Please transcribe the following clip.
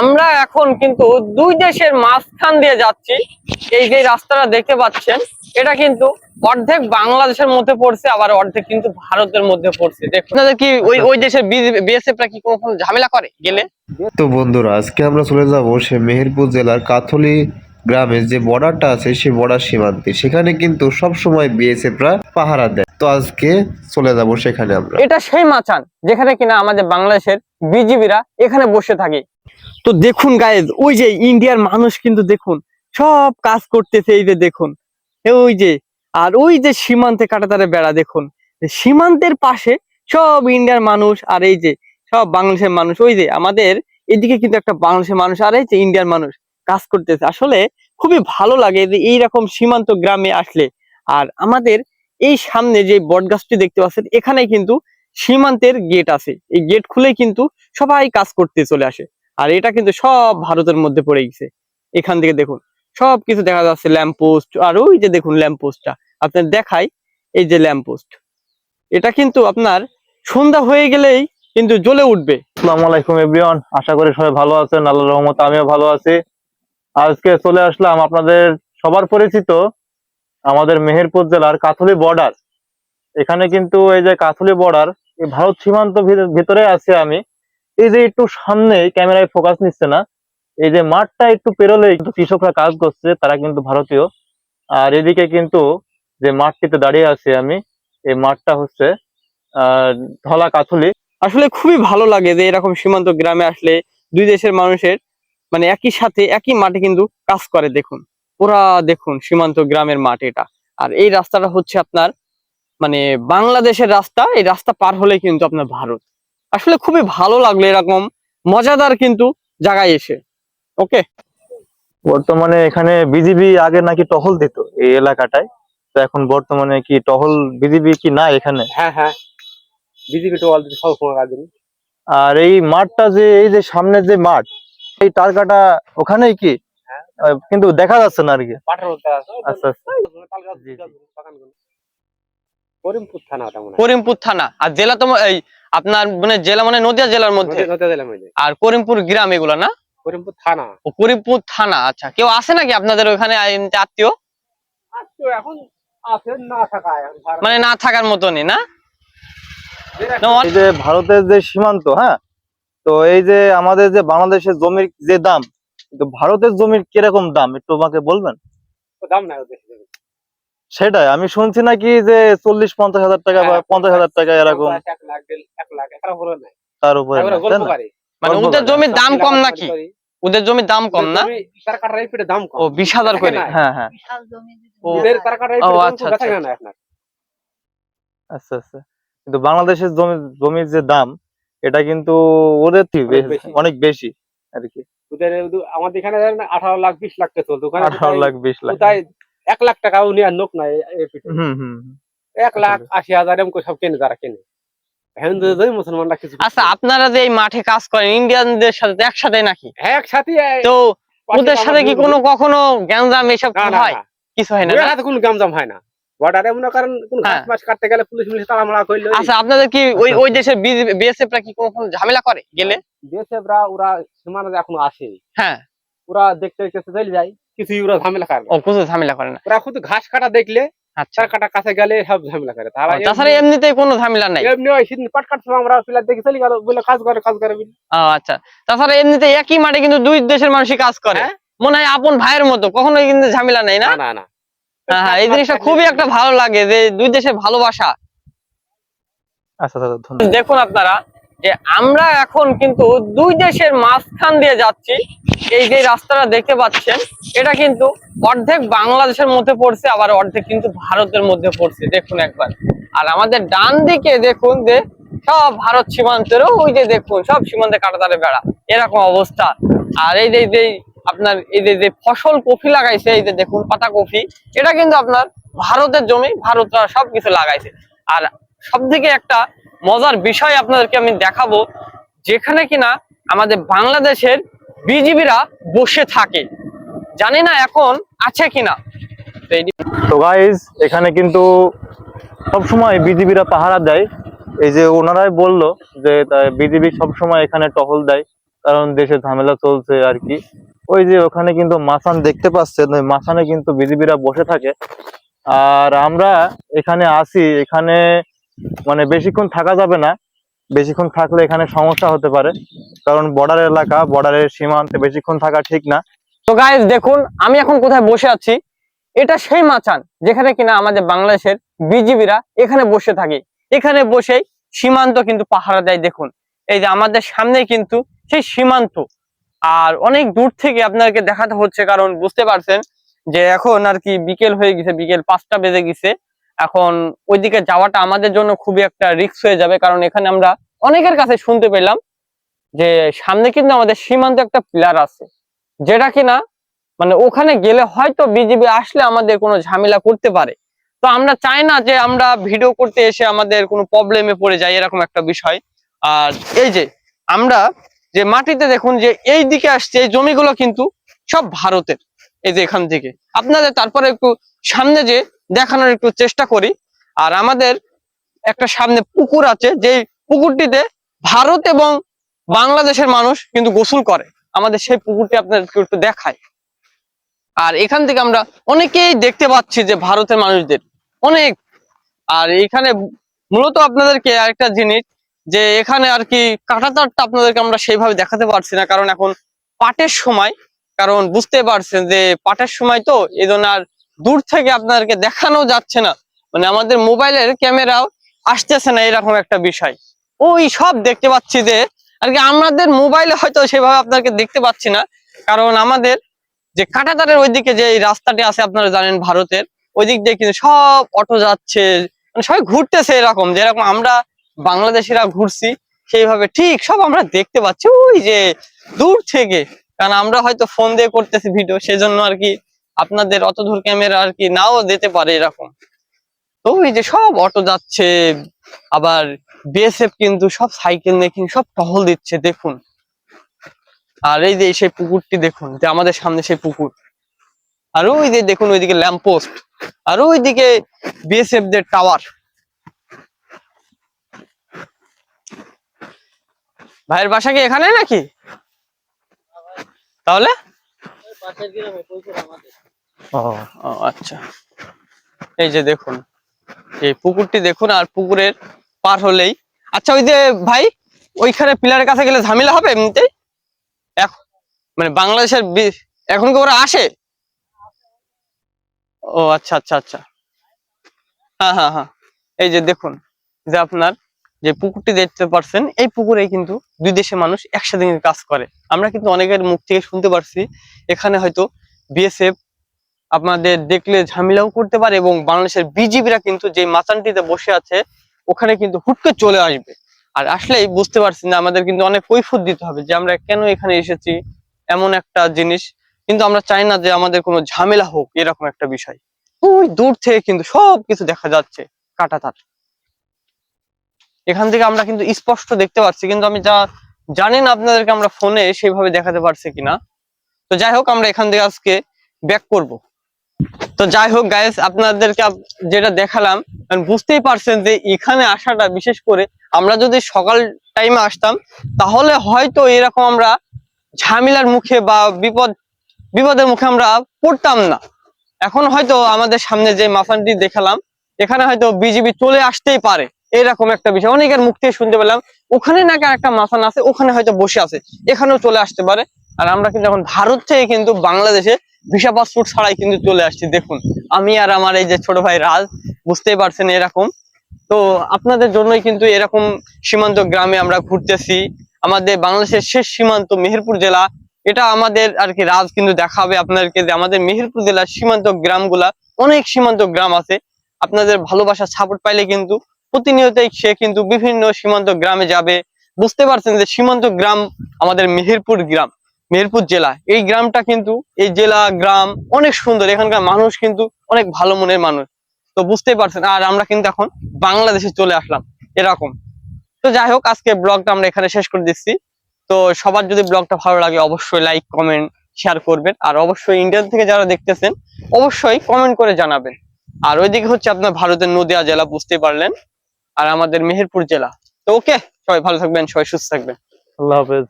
আমরা এখন কিন্তু দুই দেশের মাঝখান দিয়ে যাচ্ছি। এই যে রাস্তাটা দেখতে পাচ্ছেন এটা কিন্তু অর্ধেক বাংলাদেশের মধ্যে পড়ছে আবার অর্ধেক কিন্তু ভারতের মধ্যে পড়ছে। দেখুন। আপনাদের কি ওই ওই দেশের বিএসএফরা কি কোনো ঝামেলা করে গেলে? তো বন্ধুরা আজকে আমরা চলে যাব সে মেহেরপুর জেলার কাথলি গ্রামের যে বর্ডারটা আছে সেই বর্ডার সীমান্তে। সেখানে কিন্তু সব সময় বিএসএফরা পাহারা দেয়। তো আজকে চলে যাব সেখানে আমরা। এটা সেই মাচান যেখানে কিনা আমাদের বাংলাদেশের বিজিবিরা এখানে বসে থাকে। তো দেখুন গায়েজ ওই যে ইন্ডিয়ার মানুষ কিন্তু দেখুন, সব কাজ করতেছে এই যে দেখুন ওই যে, আর ওই যে সীমান্তে কাটাতারে বেড়া দেখুন সীমান্তের পাশে সব ইন্ডিয়ার মানুষ আর এই যে সব বাংলাদেশের মানুষ, ওই যে আমাদের এদিকে কিন্তু একটা বাংলাদেশের মানুষ আর এই যে ইন্ডিয়ার মানুষ কাজ করতেছে। আসলে খুবই ভালো লাগে যে এইরকম সীমান্ত গ্রামে আসলে। আর আমাদের এই সামনে যে বট গাছটি দেখতে পাচ্ছেন এখানে কিন্তু সীমান্তের গেট আছে। এই গেট খুলে কিন্তু সবাই কাজ করতে চলে আসে। আর এটা কিন্তু সব ভারতের মধ্যে পড়ে গেছে। এখান থেকে দেখুন সব কিছু দেখা যাচ্ছে, ল্যাম্প পোস্ট, আর ওই যে দেখুন ল্যাম্প পোস্টটা আপনার দেখাই এই যে ল্যাম্প পোস্ট। এটা কিন্তু আপনার সন্ধ্যা হয়ে গেলেই কিন্তু জ্বলে উঠবে। আসসালামু আলাইকুম এভরিওয়ান, আশা করি সবাই ভালো আছেন, আল্লাহর রহমতে আমিও ভালো আছি। আজকে চলে আসলাম আপনাদের সবার পরিচিত আমাদের মেহেরপুর জেলার কাথলি বর্ডার। এখানে কিন্তু এই যে কাথলি বর্ডার, এই ভারত সীমান্ত ভিতরে আছি আমি। এই যে একটু সামনে ক্যামেরায় ফোকাস নিচ্ছে না, এই যে মাঠটা একটু পেরোলে কিন্তু কৃষকরা কাজ করছে, তারা কিন্তু ভারতীয়। আর এদিকে কিন্তু যে মাঠটিতে দাঁড়িয়ে আছি আমি, এই মাঠটা হচ্ছে, আহ, ধলা কাথলি। আসলে খুবই ভালো লাগে যে এরকম সীমান্ত গ্রামে আসলে দুই দেশের মানুষের মানে একই সাথে, একই মাঠে কিন্তু কাজ করে, দেখুন। ওরা দেখুন সীমান্ত গ্রামের মাঠ এটা। আর এই রাস্তাটা হচ্ছে আপনার মানে বাংলাদেশের রাস্তা, এই রাস্তা পার হলে কিন্তু আপনার ভারত। আসলে খুবই ভালো লাগল এরকম মজাদার কিন্তু জায়গায় এসে। ওকে বর্তমানে এখানে বিজিবি আগে নাকি টহল দিত এই এলাকাটায়। তো এখন বর্তমানে কি টহল বিজিবি কি না এখানে? হ্যাঁ হ্যাঁ। বিজেপি তো অলরেডি সব সময় দিন আর এই মাঠটা যে এই যে সামনে যে মাঠ এই টারকাটা ওখানেই কি? আহ, কিন্তু দেখা যাচ্ছে না আর কি। আচ্ছা আচ্ছা। করিমপুর থানা হয়। করিমপুর থানা। আর জেলা তোমার এই আপনার মানে জেলা মানে নদিয়া জেলার মধ্যে? জেলার। আর করিমপুর গ্রাম এগুলো না? করিমপুর থানা। ও করিমপুর থানা আচ্ছা। কেউ আসে নাকি আপনাদের ওখানে আত্মীয়? এখন আছে না থাকা মানে না থাকার মতনই না? এই যে ভারতের যে সীমান্ত হ্যাঁ? তো এই যে আমাদের যে বাংলাদেশের জমির যে দাম কিন্তু ভারতের জমির কীরকম দাম একটু আমাকে বলবেন? দাম নাই। সেটাই আমি শুনছি নাকি যে চল্লিশ পঞ্চাশ হাজার টাকা বা হ্যাঁ, পঞ্চাশ হাজার টাকা এরকম। পঞ্চাশ, এক লাখ দেড়- এক লাখ এটার উপরে নাই। তার উপরে। মানে ওদের জমির দাম কম নাকি? ওদের জমির দাম কম না? জমি তার কাটার এই পেটে দাম কম। ও বিশ হাজার করে? হ্যাঁ হ্যাঁ। ও আচ্ছা, আচ্ছা, আপনার। আচ্ছা আচ্ছা। কিন্তু বাংলাদেশের জমি জমির যে দাম এটা কিন্তু ওদের থেকে অনেক বেশি। অনেক বেশি আর কি। ওদের আমাদের এখানে আঠারো লাখ বিশ লাখ টাকা চলতো। আঠারো লাখ বিশ লাখ। এক লাখ টাকা উনি আর নোক নাই এই পেটে। হুম হুম এক লাখ আশি হাজার এমন সব কেনে যারা কেনে। মুসলমানরা কিছু আচ্ছা আপনারা যে এই মাঠে কাজ করেন ইন্ডিয়ানদের সাথে একসাথে নাকি? হ্যাঁ একসাথে। তো ওদের সাথে কি কোনো কখনো গ্যাঞ্জাম এসব হয়? না। কিছু হয় না কোনো গামজাম হয় না। বর্ডারে মনে করেন কোন ঘাস হ্যাঁ। মাছ কাটতে গেলে পুলিশ পুলিশ তাড়ামাড়া করল আচ্ছা আপনাদের কি ওই ওই দেশের বিএসএফরা কি কোনো ঝামেলা করে গেলে? দেশেবরা ওরা সীমানা এখনও আসে হ্যাঁ। ওরা দেখতে দেখতে চলে যায়। কিছুই ওরা ঝামেলা করে না। ও কিছু ঝামেলা করে না। ওরা শুধু ঘাস কাটা দেখলে আচ্ছা। কাটা কাছে গেলে সব ঝামেলা করে। তারা তাছাড়া এমনিতেই কোনো ঝামেলা নাই। এমনি ওই সেদিন পাট কাটছে আমরা পিলার দেখে চলে গেল বলে কাজ করে কাজ করে ও, আচ্ছা। তাছাড়া এমনিতে একই মাঠে কিন্তু দুই দেশের মানুষই কাজ করে। হ্যাঁ। মনে হয় আপন ভাইয়ের মতো কখনোই কিন্তু ঝামেলা নেই না? না না হ্যাঁ হ্যাঁ এই জিনিসটা খুবই একটা ভালো লাগে যে দুই দেশের ভালোবাসা। আচ্ছা আচ্ছা ধন্যবাদ। দেখুন আপনারা যে আমরা এখন কিন্তু দুই দেশের মাঝখান দিয়ে যাচ্ছি। এই যে রাস্তাটা দেখতে পাচ্ছেন, এটা কিন্তু অর্ধেক বাংলাদেশের মধ্যে পড়ছে, আবার অর্ধেক কিন্তু ভারতের মধ্যে পড়ছে। দেখুন একবার। আর আমাদের ডান দিকে দেখুন যে সব ভারত সীমান্তেরও, ওই যে দেখুন, সব সীমান্তে কাটাতারে বেড়া। এরকম অবস্থা। আর এই যে আপনার এই যে যে ফসল কফি লাগাইছে, এই যে দেখুন, পাতা কফি এটা কিন্তু আপনার ভারতের জমি, ভারতরা সবকিছু লাগাইছে। আর সব থেকে একটা মজার বিষয় আপনাদেরকে আমি দেখাবো, যেখানে কিনা আমাদের বাংলাদেশের বিজিবিরা বসে থাকে। জানি না এখন আছে কিনা। তো গাইজ এখানে কিন্তু সবসময় বিজিবিরা পাহারা দেয়। এই যে ওনারাই বলল যে বিজিবি সবসময় এখানে টহল দেয়, কারণ দেশে ঝামেলা চলছে আর কি। ওই যে ওখানে কিন্তু মাসান দেখতে পাচ্ছেন, ওই মাসানে কিন্তু বিজিবিরা বসে থাকে। আর আমরা এখানে আসি, এখানে মানে বেশিক্ষণ থাকা যাবে না। বেশিক্ষণ থাকলে এখানে সমস্যা হতে পারে। কারণ বর্ডার এলাকা বর্ডারের সীমান্তে বেশিক্ষণ থাকা ঠিক না। তো গাইজ দেখুন, আমি এখন কোথায় বসে আছি, এটা সেই মাচান, যেখানে কিনা আমাদের বাংলাদেশের বিজিবিরা এখানে বসে থাকে। এখানে বসেই সীমান্ত কিন্তু পাহারা দেয়, দেখুন। এই যে আমাদের সামনে কিন্তু সেই সীমান্ত। আর অনেক দূর থেকে আপনাকে দেখাতে হচ্ছে, কারণ বুঝতে পারছেন যে এখন আর কি বিকেল হয়ে গেছে, বিকেল পাঁচটা বেজে গেছে। এখন ওইদিকে যাওয়াটা আমাদের জন্য খুবই একটা রিস্ক হয়ে যাবে, কারণ এখানে আমরা অনেকের কাছে শুনতে পেলাম যে সামনে কিন্তু আমাদের সীমান্ত একটা পিলার আছে, যেটা কিনা মানে ওখানে গেলে হয়তো বিজিবি আসলে আমাদের কোনো ঝামেলা করতে পারে। তো আমরা চাই না যে আমরা ভিডিও করতে এসে আমাদের কোনো প্রবলেমে পড়ে যাই, এরকম একটা বিষয়। আর এই যে আমরা যে মাটিতে দেখুন যে এই দিকে আসছে, এই জমিগুলো কিন্তু সব ভারতের, এই যে এখান থেকে। আপনাদের তারপরে একটু সামনে যে দেখানোর একটু চেষ্টা করি। আর আমাদের একটা সামনে পুকুর আছে যে পুকুরটিতে ভারত এবং বাংলাদেশের মানুষ কিন্তু গোসল করে। আমাদের সেই পুকুরটি আপনাদেরকে একটু দেখায় আর এখান থেকে আমরা অনেকেই দেখতে পাচ্ছি যে ভারতের মানুষদের। অনেক। আর এখানে মূলত আপনাদেরকে আরেকটা জিনিস, যে এখানে আর কি কাঁটাতারটা আপনাদেরকে আমরা সেইভাবে দেখাতে পারছি না, কারণ এখন পাটের সময়। কারণ বুঝতে পারছেন যে পাটের সময় তো এই আর দূর থেকে আপনাদেরকে দেখানো যাচ্ছে না। মানে আমাদের মোবাইলের ক্যামেরাও আসতেছে না এরকম একটা বিষয়। ওই সব দেখতে পাচ্ছি যে, আর কি আমাদের মোবাইলে হয়তো সেভাবে আপনাদেরকে দেখতে পাচ্ছি না। কারণ আমাদের যে কাঁটাতারের ওইদিকে যে রাস্তাটি আছে, আপনারা জানেন ভারতের ওই দিক দিয়ে কিন্তু সব অটো যাচ্ছে মানে সবাই ঘুরতেছে এরকম। যেরকম আমরা বাংলাদেশিরা ঘুরছি, সেইভাবে ঠিক সব আমরা দেখতে পাচ্ছি। ওই যে দূর থেকে, কারণ আমরা হয়তো ফোন দিয়ে করতেছি ভিডিও সেজন্য আর কি আপনাদের অত দূর ক্যামেরা আর কি নাও দিতে পারে এরকম। তো ওই যে সব অটো যাচ্ছে, আবার বিএসএফ কিন্তু সব সাইকেল নিয়ে কিন্তু সব টহল দিচ্ছে, দেখুন। আর এই যে সেই পুকুরটি দেখুন, যে আমাদের সামনে সেই পুকুর। আর ওই যে দেখুন, ওইদিকে ল্যাম্প পোস্ট আর ওইদিকে বিএসএফ দের টাওয়ার ভাইয়ের বাসা কি এখানে নাকি? তাহলে? ও আচ্ছা। এই যে দেখুন, এই পুকুরটি দেখুন, আর পুকুরের পার হলেই। আচ্ছা ওই যে ভাই, ওইখানে পিলারের কাছে গেলে ঝামেলা হবে এমনিতেই এখন মানে বাংলাদেশের এখন কি ওরা আসে? ও আচ্ছা আচ্ছা আচ্ছা। হ্যাঁ হ্যাঁ হ্যাঁ। এই যে দেখুন, যে আপনার যে পুকুরটি দেখতে পারছেন, এই পুকুরে কিন্তু দুই দেশের মানুষ একসাথে কাজ করে। আমরা কিন্তু অনেকের মুখ থেকে শুনতে পারছি, এখানে হয়তো বিএসএফ আপনাদের দেখলে ঝামেলাও করতে পারে এবং বাংলাদেশের বিজিবিরা কিন্তু যে মাচানটিতে বসে আছে, ওখানে কিন্তু হুট করে চলে আসবে। আর আসলেই বুঝতে পারছি না আমাদের কিন্তু অনেক কৈফত দিতে হবে যে আমরা কেন এখানে এসেছি, এমন একটা জিনিস। কিন্তু আমরা চাই না যে আমাদের কোনো ঝামেলা হোক, এরকম একটা বিষয়। ওই দূর থেকে কিন্তু সব কিছু দেখা যাচ্ছে কাটাতার। এখান থেকে আমরা কিন্তু স্পষ্ট দেখতে পাচ্ছি, কিন্তু আমি যা জানি না আপনাদেরকে আমরা ফোনে সেইভাবে দেখাতে পারছি কিনা। তো যাই হোক, আমরা এখান থেকে আজকে ব্যাক করব। তো যাই হোক গাইস আপনাদেরকে যেটা দেখালাম বুঝতেই পারছেন যে এখানে আসাটা বিশেষ করে আমরা যদি সকাল টাইমে আসতাম, তাহলে হয়তো এরকম আমরা ঝামেলার মুখে বা বিপদ, বিপদের মুখে আমরা পড়তাম না। এখন হয়তো আমাদের সামনে যে মাফানটি দেখালাম, এখানে হয়তো বিজিবি চলে আসতেই পারে। এরকম একটা বিষয়। অনেকের মুখ থেকে শুনতে পেলাম, ওখানে নাকি একটা মাফান আছে, ওখানে হয়তো বসে আছে, এখানেও চলে আসতে পারে। আর আমরা কিন্তু এখন ভারত থেকে কিন্তু বাংলাদেশে ভিসা পাসপোর্ট ছাড়াই কিন্তু চলে আসছি, দেখুন। আমি আর আমার এই যে ছোট ভাই রাজ, বুঝতেই পারছেন এরকম। তো আপনাদের জন্যই কিন্তু এরকম সীমান্ত গ্রামে আমরা ঘুরতেছি। আমাদের বাংলাদেশের শেষ সীমান্ত মেহেরপুর জেলা, এটা আমাদের আর কি রাজ কিন্তু দেখাবে আপনাদেরকে যে আমাদের মেহেরপুর জেলার সীমান্ত গ্রামগুলা, অনেক সীমান্ত গ্রাম আছে। আপনাদের ভালোবাসা সাপোর্ট পাইলে কিন্তু প্রতিনিয়তই সে কিন্তু বিভিন্ন সীমান্ত গ্রামে যাবে। বুঝতে পারছেন যে সীমান্ত গ্রাম আমাদের মেহেরপুর গ্রাম, মেহেরপুর জেলা। এই গ্রামটা কিন্তু, এই জেলা গ্রাম অনেক সুন্দর। এখানকার মানুষ কিন্তু অনেক ভালো মনের মানুষ। তো বুঝতেই পারছেন, আর আমরা কিন্তু এখন বাংলাদেশে চলে আসলাম এরকম। তো যাই হোক, আজকে ব্লগটা আমরা এখানে শেষ করে দিচ্ছি। তো সবার যদি ব্লগটা ভালো লাগে, অবশ্যই লাইক কমেন্ট শেয়ার করবেন। আর অবশ্যই ইন্ডিয়ান থেকে যারা দেখতেছেন, অবশ্যই কমেন্ট করে জানাবেন। আর ওইদিকে হচ্ছে আপনার ভারতের নদিয়া জেলা, বুঝতে পারলেন। আর আমাদের মেহেরপুর জেলা। তো ওকে সবাই ভালো থাকবেন সবাই সুস্থ থাকবেন। আল্লাহ হাফেজ।